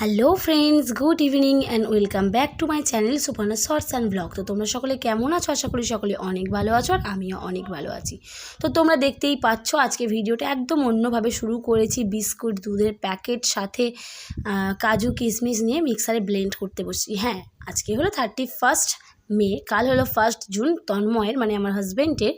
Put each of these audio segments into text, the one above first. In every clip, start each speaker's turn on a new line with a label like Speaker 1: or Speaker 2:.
Speaker 1: Hello friends good evening and welcome back to my channel Supana shorts and vlog তো তোমরা সকলে কেমন আছো? আশা করি সকলে অনেক ভালো আছো আর আমিও অনেক ভালো আছি। তো তোমরা দেখতেই পাচ্ছ, আজকে ভিডিওটা একদম অন্যভাবে শুরু করেছি। বিস্কুট, দুধের প্যাকেট, সাথে কাজু, কিশমিশ নিয়ে মিক্সারে ব্লেন্ড করতে বসছি। হ্যাঁ আজকে হলো থার্টি ফার্স্ট মে, কাল হলো ফার্স্ট জুন, তন্ময়ের মানে আমার হাজব্যান্ডের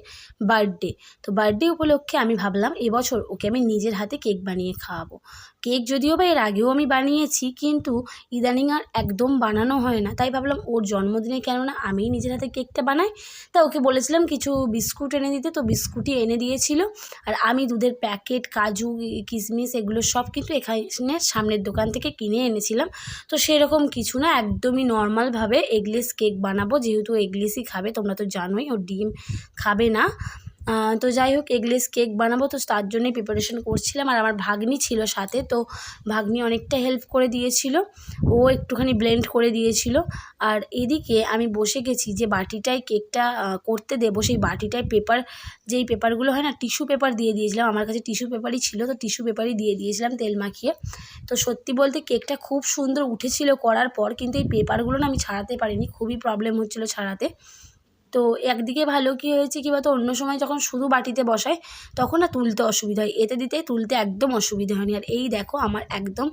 Speaker 1: বার্থডে তো বার্থডে উপলক্ষে আমি ভাবলাম, এবছর ওকে আমি নিজের হাতে কেক বানিয়ে খাওয়াবো। কেক যদিও বা এর আগেও আমি বানিয়েছি, কিন্তু ইদানিং আর একদম বানানো হয় না। তাই ভাবলাম ওর জন্মদিনে কেননা আমিই নিজের হাতে কেকটা বানাই। তা ওকে বলেছিলাম কিছু বিস্কুট এনে দিতে, তো বিস্কুটই এনে দিয়েছিল। আর আমি দুধের প্যাকেট, কাজু, কিশমিশ এগুলো সব কিন্তু এখানে সামনের দোকান থেকে কিনে এনেছিলাম। তো সেরকম কিছু না, একদমই নর্মালভাবে এগলেস কেক বানাবো, যেহেতু এগলেসই খাবে, তোমরা তো জানোই ও ডিম খাবে না। তো যাই হোক, এগলেস কেক বানাবো, তো তার জন্যই প্রিপারেশন করছিলাম। আর আমার ভাগ্নি ছিল সাথে, তো ভাগ্নি অনেকটা হেল্প করে দিয়েছিল। ও একটুখানি ব্লেন্ড করে দিয়েছিল। আর এদিকে আমি বসে গেছি যে বাটিটায় কেকটা করতে দেবো। সেই বাটিটায় পেপার যেই পেপারগুলো হয় না টিস্যু পেপার দিয়ে দিয়েছিলাম। আমার কাছে টিস্যু পেপারই ছিল, তো টিস্যু পেপারই দিয়ে দিয়েছিলাম তেল মাখিয়ে। তো সত্যি বলতে কেকটা খুব সুন্দর উঠেছিল করার পর, কিন্তু এই পেপারগুলো না আমি ছাড়াতে পারিনি। খুবই প্রবলেম হচ্ছিল ছাড়াতে। তো একদিকে ভালো কি হয়েছে কি বলতো, অন্য সময় যখন শুধু বাটিতে বসায়, তখন না তুলতে অসুবিধা হয়। এতে দিতে তুলতে একদম অসুবিধা হয়নি। আর এই দেখো আমার একদম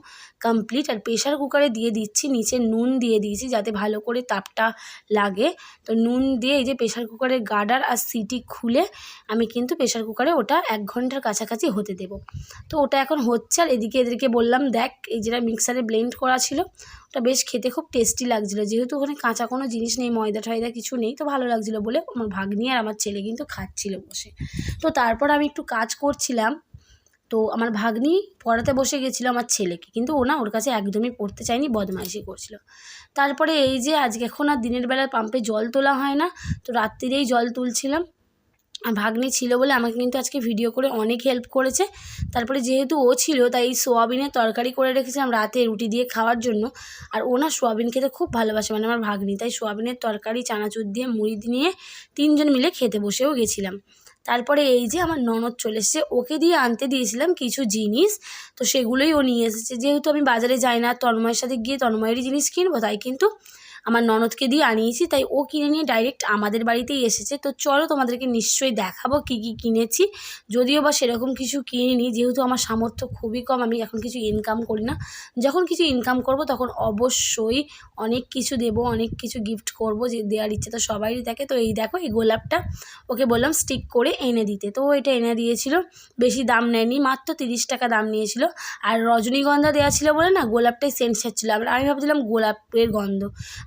Speaker 1: কমপ্লিট আর প্রেশার কুকারে দিয়ে দিচ্ছি, নিচে নুন দিয়ে দিয়েছি যাতে ভালো করে তাপটা লাগে। তো নুন দিয়ে এই যে প্রেশার কুকারের গার্ডার আর সিটি খুলে আমি কিন্তু প্রেশার কুকারে ওটা এক ঘণ্টার কাছাকাছি হতে দেবো। তো ওটা এখন হচ্ছে আর এদিকে এদেরকে বললাম, দেখ, এই যেটা মিক্সারে ব্লেন্ড করা ছিল, ওটা বেশ খেতে খুব টেস্টি লাগছিল। যেহেতু ওখানে কাঁচা কোনো জিনিস নেই ময়দা টয়দা কিছু নেই, তো ভালো লাগছিল বলে আমার ভাগ্নি আর আমার ছেলে কিন্তু খাচ্ছিল বসে। তো তারপর আমি একটু কাজ করছিলাম। তো আমার ভাগ্নি পড়াতে বসে গেছিল আমার ছেলেকে। কিন্তু ও না ওর কাছে একদমই পড়তে চায়নি, বদমাইশি করছিল। তারপরে এই যে আজকে এখন আর দিনের বেলা পাম্পে জল তোলা হয় না, তো রাত্রিরেই জল তুলছিলাম। ভাগ্নি ছিল বলে আমাকে কিন্তু আজকে ভিডিও করে অনেক হেল্প করেছে। তারপরে যেহেতু ও ছিল, তাই এই সোয়াবিনের তরকারি করে রেখেছিলাম রাতে রুটি দিয়ে খাওয়ার জন্য। আর ও না সোয়াবিন খেতে খুব ভালোবাসে মানে আমার ভাগ্নি, তাই সোয়াবিনের তরকারি, চানাচুর দিয়ে, মুড়ি নিয়ে তিনজন মিলে খেতে বসেও গেছিলাম। তারপরে এই যে আমার ননদ চলে এসেছে, ওকে দিয়ে আনতে দিয়েছিলাম কিছু জিনিস, তো সেগুলোই ও নিয়ে এসেছে। যেহেতু আমি বাজারে যাই না, তন্ময়ের সাথে গিয়ে তন্ময়েরই জিনিস কিনবো, তাই কিন্তু আমার ননদকে দিয়ে আনিয়েছি, তাই ও কিনে নিয়ে ডাইরেক্ট আমাদের বাড়িতেই এসেছে। তো চলো তোমাদেরকে নিশ্চয়ই দেখাবো কী কী কিনেছি। যদিও বা সেরকম কিছু কিনিনি, যেহেতু আমার সামর্থ্য খুবই কম, আমি এখন কিছু ইনকাম করি না। যখন কিছু ইনকাম করব, তখন অবশ্যই অনেক কিছু দেবো, অনেক কিছু গিফট করব, যে দেওয়ার ইচ্ছে তো সবারই থাকে। তো এই দেখো, এই গোলাপটা ওকে বললাম স্টিক করে এনে দিতে। তো এটা এনে দিয়েছিল, বেশি দাম নেয়নি, মাত্র তিরিশ টাকা দাম নিয়েছিল। আর রজনীগন্ধা দেওয়া ছিল বলে না, গোলাপটাই সেন্ট ছাড়ছিল। আর আমি ভাবছিলাম গোলাপের গন্ধ।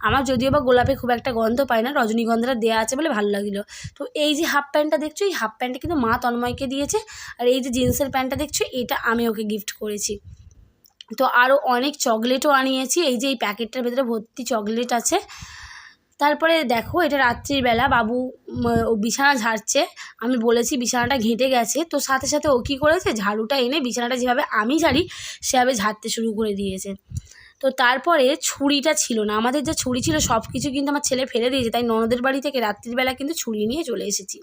Speaker 1: আমার যদিও বা গোলাপে খুব একটা গন্ধ পায় না, রজনীগন্ধাটা দেওয়া আছে বলে ভালো লাগল। তো এই যে হাফ প্যান্টটা দেখছ, এই হাফ প্যান্টটা কিন্তু মা তন্ময়কে দিয়েছে আর এই যে জিন্সের প্যান্টটা দেখছ, এটা আমি ওকে গিফট করেছি। তো আরও অনেক চকলেটও আনিয়েছি, এই যে এই প্যাকেটটার ভেতরে ভর্তি চকলেট আছে। তারপরে দেখো, এটা রাত্রির বেলা, বাবু বিছানা ঝাড়ছে, আমি বলেছি বিছানাটা ঘেঁটে গেছে, তো সাথে সাথে ও কী করেছে, ঝাড়ুটা এনে বিছানাটা যেভাবে আমি ঝাড়ি, সেভাবে ঝাড়তে শুরু করে দিয়েছে। তো তারপরে ছুরিটা ছিল না। আমাদের যে ছুরি ছিল সব কিছু কিন্তু আমার ছেলে ফেলে দিয়েছে। তাই ননদের বাড়ি থেকে রাত্রিবেলা কিন্তু ছুরি নিয়ে চলে এসেছি।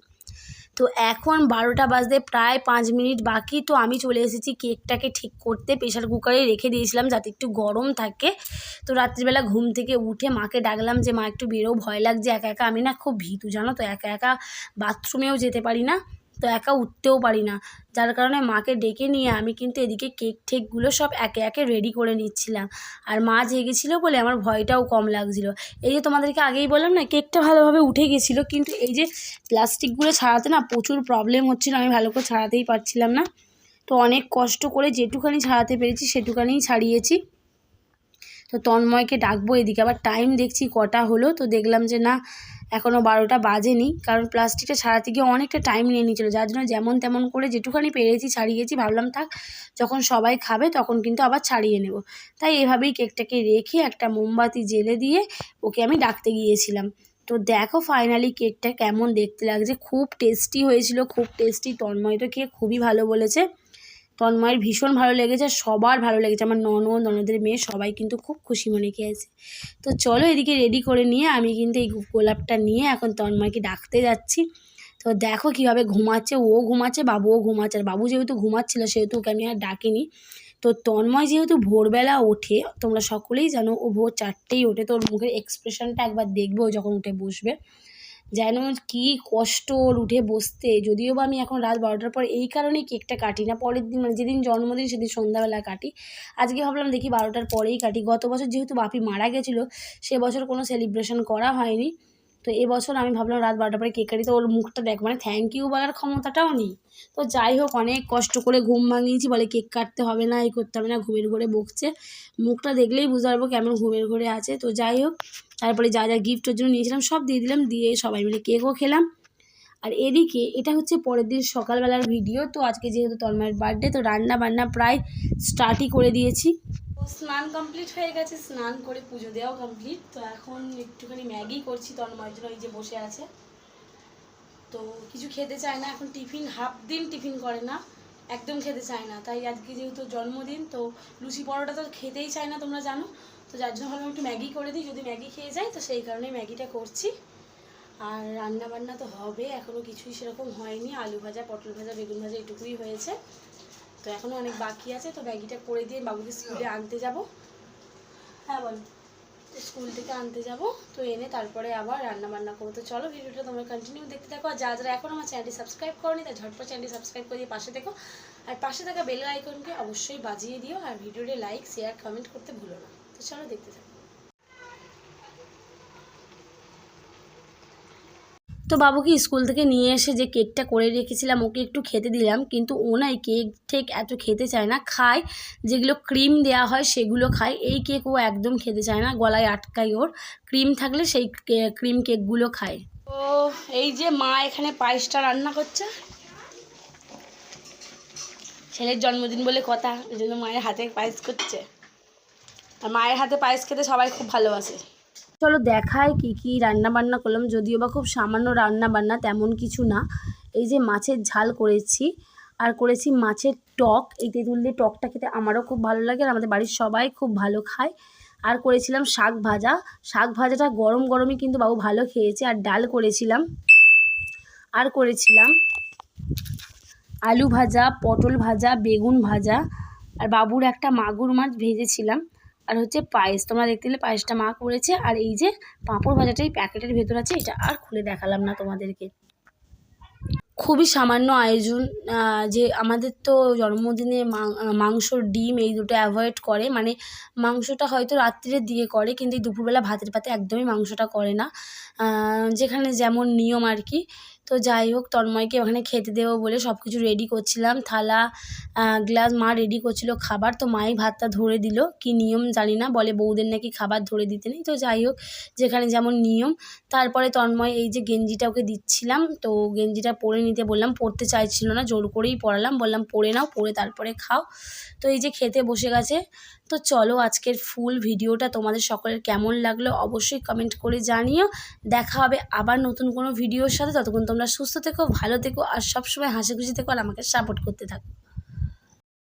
Speaker 1: তো এখন বারোটা বাজতে প্রায় পাঁচ মিনিট বাকি। তো আমি চলে এসেছি কেকটাকে ঠিক করতে। প্রেশার কুকারে রেখে দিয়েছিলাম যাতে একটু গরম থাকে। তো রাত্রিবেলা ঘুম থেকে উঠে মাকে ডাকলাম যে, মা, একটু বেরো, ভয় লাগছে, একা একা আমি না খুব ভীতু, জানো তো? একা একা বাথরুমেও যেতে পারি না। তো একা উঠতেও পারি না। যার কারণে মাকে ডেকে নিয়ে আমি কিন্তু এদিকে কেক ঠেকগুলো সব একে একে রেডি করে নিচ্ছিলাম। আর মা জেগেছিলো বলে আমার ভয়টাও কম লাগছিল। এই যে তোমাদেরকে আগেই বললাম না, কেকটা ভালোভাবে উঠে গেছিল, কিন্তু এই যে প্লাস্টিকগুলো ছাড়াতে না প্রচুর প্রবলেম হচ্ছিল, আমি ভালো করে ছাড়াতেই পারছিলাম না। তো অনেক কষ্ট করে যেটুখানি ছাড়াতে পেরেছি সেটুখানিই ছাড়িয়েছি। তো তন্ময়কে ডাকবো এদিকে, আবার টাইম দেখছি কটা হলো, তো দেখলাম যে না এখনও বারোটা বাজেনি, কারণ প্লাস্টিকটা ছাড়াতে গিয়ে অনেকটা টাইম নিয়ে নিয়েছিলো। যার জন্য যেমন তেমন করে যেটুখানি পেরেছি ছাড়িয়েছি, ভাবলাম থাক, যখন সবাই খাবে তখন কিন্তু আবার ছাড়িয়ে নেব। তাই এভাবেই কেকটাকে রেখে একটা মোমবাতি জেলে দিয়ে ওকে আমি ডাকতে গিয়েছিলাম। তো দেখো ফাইনালি কেকটা কেমন দেখতে লাগছে। খুব টেস্টি হয়েছিল, খুব টেস্টি তন্ময় তো খেয়ে খুবই ভালো বলেছে। তন্ময়ের ভীষণ ভালো লেগেছে, সবার ভালো লেগেছে। আমার ননদ, ননদের মেয়ে সবাই কিন্তু খুব খুশি মনে খেয়েছে। তো চলো এদিকে রেডি করে নিয়ে আমি কিন্তু এই গোলাপটা নিয়ে এখন তন্ময়কে ডাকতে যাচ্ছি। তো দেখো কীভাবে ঘুমাচ্ছে, ও ঘুমাচ্ছে, বাবুও ঘুমাচ্ছে। আর বাবু যেহেতু ঘুমাচ্ছিল, সেহেতু ওকে আমি আর ডাকিনি। তো তন্ময় যেহেতু ভোরবেলা ওঠে, তোমরা সকলেই জানো ও ভোর চারটেই ওঠে। তো ওর মুখের এক্সপ্রেশনটা একবার দেখবে ও যখন উঠে বসবে। যেন কি কষ্ট ওর উঠে বসতে। যদিও বা আমি এখন রাত বারোটার পর এই কারণেই কেকটা কাটি না, পরের দিন মানে যেদিন জন্মদিন সেদিন সন্ধ্যাবেলা কাটি। আজকে ভাবলাম দেখি বারোটার পরেই কাটি। গত বছর যেহেতু বাপি মারা গেছিল, সে বছর কোনো সেলিব্রেশন করা হয়নি। তো এবছর আমি ভাবলাম রাত বারোটার পরে কেক কাটি, তো ওর মুখটা দেখ মানে থ্যাংক ইউ বলার ক্ষমতাটাও নেই। তো যাই হোক, অনেক কষ্ট করে ঘুম ভাঙিয়েছি, বলে কেক কাটতে হবে না এই করতে হবে না, ঘুমের ঘরে বকছে। মুখটা দেখলেই বুঝতে পারব কেমন ঘুমের ঘরে আছে। তো যাই হোক, তারপরে যা যা গিফটের জন্য নিয়েছিলাম, সব দিয়ে দিলাম, দিয়ে সবাই মিলে কেকও খেলাম। আর এদিকে, এটা হচ্ছে পরের দিন সকালবেলার ভিডিও তো আজকে যেহেতু তন্ময়ের বার্থডে তো রান্না বান্না প্রায় স্টার্টই করে দিয়েছি। স্নান কমপ্লিট হয়ে গেছে, স্নান করে পুজো দেওয়াও কমপ্লিট তো এখন একটুখানি ম্যাগি করছি তন্ময়ের জন্য এই যে বসে আছে। তো কিছু খেতে চায় না, এখন টিফিন, হাফ দিন টিফিন করে না, একদম খেতে চায় না। তাই আজকে যেহেতু জন্মদিন, তো লুচি পরোটা তো খেতেই চায় না তোমরা জানো। তো যার জন্য ভাবলাম একটু ম্যাগি করে দিই, যদি ম্যাগি খেয়ে যায় তো সেই কারণেই ম্যাগিটা করছি। আর রান্না বান্না তো হবে এখনও কিছুই সেরকম হয়নি। আলু ভাজা, পটল ভাজা, বেগুন ভাজা, এটুকুই হয়েছে। তো এখনও অনেক বাকি আছে, তো ম্যাগিটা করে দিয়ে বাবুকে স্কুলে আনতে যাব। হ্যাঁ বল। স্কুল থেকে আনতে যাব, তো এনে তারপরে আবার রান্না বান্না করব। তো চলো ভিডিওটা তোমরা কন্টিনিউ দেখতে থাকো। আর যা যারা এখন আমার চ্যানেলটি সাবস্ক্রাইব করনি তাই ঝটপট চ্যানেলটি সাবস্ক্রাইব করে দিয়ে পাশে দেখো আর পাশে থাকা বেল আইকনকে অবশ্যই বাজিয়ে দিও। আর ভিডিওটি লাইক শেয়ার কমেন্ট করতে ভুলো না। তো চলো দেখতে থাকো। তো বাবুকে স্কুল থেকে নিয়ে এসে যে কেকটা করে রেখেছিলাম, ওকে একটু খেতে দিলাম, কিন্তু ও না এই কেক ঠেক এত খেতে চায় না। খায়, যেগুলো ক্রিম দেওয়া হয় সেগুলো খায়। এই কেক ও একদম খেতে চায় না, গলায় আটকায় ওর। ক্রিম থাকলে সেই ক্রিম কেকগুলো খায়। তো এই যে মা এখানে পায়েসটা রান্না করছে। ছেলের জন্মদিন বলে কথা ওই জন্য মায়ের হাতে পায়েস করছে। আর মায়ের হাতে পায়েস খেতে সবাই খুব ভালোবাসে। চলো দেখায় কি কি রান্না বান্না করলাম। যদিও বা খুব সামান্য রান্না বান্না, তেমন কিছু না। এই যে মাছের ঝাল করেছি, আর করেছি মাছের টক। এই তেঁতুল দিয়ে টকটা খেতে আমারও খুব ভালো লাগে আর আমাদের বাড়ির সবাই খুব ভালো খায়। আর করেছিলাম শাক ভাজা। শাক ভাজাটা গরম গরমই কিন্তু বাবু ভালো খেয়েছে। আর ডাল করেছিলাম। আর করেছিলাম আলু ভাজা, পটল ভাজা, বেগুন ভাজা। আর বাবুর একটা মাগুর মাছ ভেজেছিলাম। আর হচ্ছে পায়েস, তোমরা দেখতে পেলে পায়েসটা মা করেছে। আর এই যে পাঁপড় ভাজাটা এই প্যাকেটের ভেতর আছে, এটা আর খুলে দেখালাম না তোমাদেরকে। খুবই সামান্য আয়োজন যে আমাদের তো জন্মদিনে মাংস ডিম এই দুটো অ্যাভয়েড করে। মানে মাংসটা হয়তো রাত্রিরের দিকে করে, কিন্তু দুপুরবেলা ভাতের পাতে একদমই মাংসটা করে না। যেখানে যেমন নিয়ম আর কি তো যাই হোক, তন্ময়কে ওখানে খেতে দেবো বলে সব কিছু রেডি করছিলাম। থালা গ্লাস মা রেডি করছিল খাবার, তো মাই ভাতটা ধরে দিল। কি নিয়ম জানি না, বলে বউদের নাকি খাবার ধরে দিতে নেই। তো যাই হোক, যেখানে যেমন নিয়ম। তারপরে তন্ময় এই যে গেঞ্জিটা ওকে দিচ্ছিলাম, তো গেঞ্জিটা পরে নিতে বললাম, পরতে চাইছিল না, জোর করেই পরালাম। বললাম, পরে নাও, পরে তারপরে খাও। তো এই যে খেতে বসে গেছে। তো চলো আজকের ফুল ভিডিওটা তোমাদের সকলের কেমন লাগল অবশ্যই কমেন্ট করে জানিও। দেখা হবে আবার নতুন কোনো ভিডিওর সাথে। ততক্ষণ তোমরা সুস্থ থেকো, ভালো থেকো, আর সবসময় হাসি খুশি থেকো, আর আমাকে সাপোর্ট করতে থাকো।